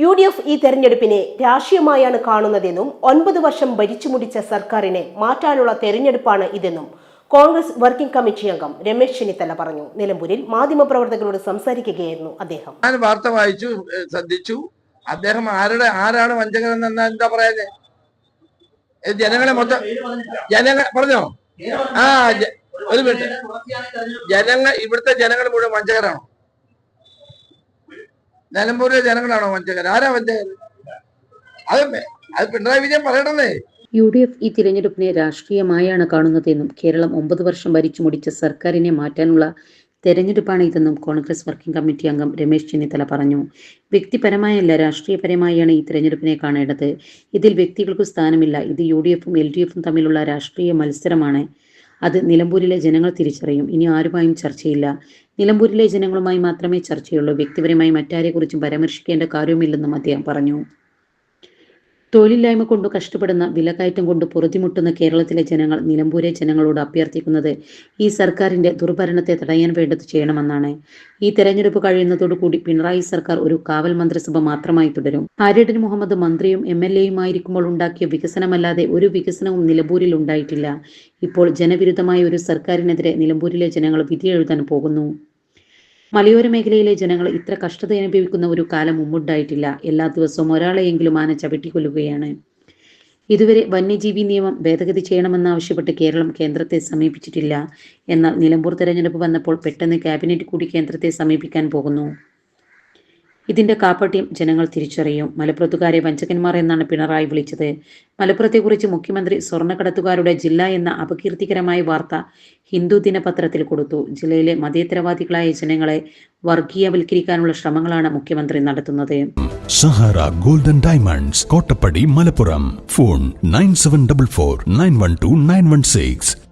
U D F ഈ തെരഞ്ഞെടുപ്പിനെ രാഷ്ട്രീയമായാണ് കാണുന്നതെന്നും ഒൻപത് വർഷം ഭരിച്ചു മുടിച്ച സർക്കാരിനെ മാറ്റാനുള്ള തെരഞ്ഞെടുപ്പാണ് ഇതെന്നും കോൺഗ്രസ് വർക്കിംഗ് കമ്മിറ്റി അംഗം രമേശ് ചെന്നിത്തല പറഞ്ഞു. നിലമ്പൂരിൽ മാധ്യമപ്രവർത്തകരോട് സംസാരിക്കുകയായിരുന്നു അദ്ദേഹം. ഞാൻ വാർത്ത വായിച്ചു ശ്രദ്ധിച്ചു. അദ്ദേഹം ആരുടെ ആരാണ് വഞ്ചകൻ എന്ന് എന്താ പറയാ ജനങ്ങളെ മൊത്തം ജനങ്ങൾ പറഞ്ഞോ? ആ ഒരു മിനിറ്റ്. ജനങ്ങൾ ഇവിടുത്തെ ജനങ്ങൾ മുഴുവൻ വഞ്ചകരാണോ? നിലമ്പൂരിലെ ജനങ്ങളാണോ വഞ്ചകർ? ആരാ വഞ്ചകർ? അത് അത് പിണറായി വിജയൻ പറയണമെന്നേ യു ഡി എഫ് ഈ തിരഞ്ഞെടുപ്പിനെ രാഷ്ട്രീയമായാണ് കാണുന്നതെന്നും കേരളം ഒമ്പത് വർഷം ഭരിച്ചു മുടിച്ച സർക്കാരിനെ മാറ്റാനുള്ള തെരഞ്ഞെടുപ്പാണ് ഇതെന്നും കോൺഗ്രസ് വർക്കിംഗ് കമ്മിറ്റി അംഗം രമേശ് ചെന്നിത്തല പറഞ്ഞു. വ്യക്തിപരമായല്ല രാഷ്ട്രീയപരമായാണ് ഈ തെരഞ്ഞെടുപ്പിനെ കാണേണ്ടത്. ഇതിൽ വ്യക്തികൾക്ക് സ്ഥാനമില്ല. ഇത് യു ഡി എഫും എൽ ഡി എഫും തമ്മിലുള്ള രാഷ്ട്രീയ മത്സരമാണ്. അത് നിലമ്പൂരിലെ ജനങ്ങൾ തിരിച്ചറിയും. ഇനി ആരുമായും ചർച്ചയില്ല. നിലമ്പൂരിലെ ജനങ്ങളുമായി മാത്രമേ ചർച്ചയുള്ളൂ. വ്യക്തിപരമായി മറ്റാരെക്കുറിച്ചും പരാമർശിക്കേണ്ട കാര്യവുമില്ലെന്നും അദ്ദേഹം പറഞ്ഞു. തൊഴിലില്ലായ്മ കൊണ്ട് കഷ്ടപ്പെടുന്ന വിലക്കയറ്റം കൊണ്ട് പൊറുതിമുട്ടുന്ന കേരളത്തിലെ ജനങ്ങൾ നിലമ്പൂരെ ജനങ്ങളോട് അഭ്യർത്ഥിക്കുന്നത് ഈ സർക്കാരിന്റെ ദുർഭരണത്തെ തടയാൻ വേണ്ടത് ചെയ്യണമെന്നാണ്. ഈ തെരഞ്ഞെടുപ്പ് കഴിയുന്നതോടുകൂടി പിണറായി സർക്കാർ ഒരു കാവൽ മന്ത്രിസഭ മാത്രമായി തുടരും. ആര്യടൻ മുഹമ്മദ് മന്ത്രിയും എം എൽ എയുമായിരിക്കുമ്പോൾ ഉണ്ടാക്കിയ വികസനമല്ലാതെ ഒരു വികസനവും നിലമ്പൂരിൽ ഉണ്ടായിട്ടില്ല. ഇപ്പോൾ ജനവിരുദ്ധമായ ഒരു സർക്കാരിനെതിരെ നിലമ്പൂരിലെ ജനങ്ങൾ വിധിയെഴുതാൻ പോകുന്നു. മലയോര മേഖലയിലെ ജനങ്ങൾ ഇത്ര കഷ്ടത അനുഭവിക്കുന്ന ഒരു കാലം മുമ്പുണ്ടായിട്ടില്ല. എല്ലാ ദിവസവും ഒരാളെയെങ്കിലും ആന ചവിട്ടിക്കൊല്ലുകയാണ്. ഇതുവരെ വന്യജീവി നിയമം ഭേദഗതി ചെയ്യണമെന്നാവശ്യപ്പെട്ട് കേരളം കേന്ദ്രത്തെ സമീപിച്ചിട്ടില്ല. എന്നാൽ നിലമ്പൂർ തെരഞ്ഞെടുപ്പ് വന്നപ്പോൾ പെട്ടെന്ന് ക്യാബിനറ്റ് കൂടി കേന്ദ്രത്തെ സമീപിക്കാൻ പോകുന്നു. ഇതിന്റെ കാപ്പട്യം ജനങ്ങൾ തിരിച്ചറിയും. മലപ്പുറത്തുകാരെ വഞ്ചകന്മാർ എന്നാണ് പിണറായി വിളിച്ചത്. മലപ്പുറത്തെക്കുറിച്ച് മുഖ്യമന്ത്രി സ്വർണക്കടത്തുകാരുടെ ജില്ല എന്ന അപകീർത്തികരമായ വാർത്ത ഹിന്ദു ദിനപത്രത്തിൽ കൊടുത്തു. ജില്ലയിലെ മതേതരവാദികളായ ജനങ്ങളെ വർഗീയവൽക്കരിക്കാനുള്ള ശ്രമങ്ങളാണ് മുഖ്യമന്ത്രി നടത്തുന്നത്. Sahara golden diamonds Kottappady Malappuram. Phone nine seven double four nine one two nine one six.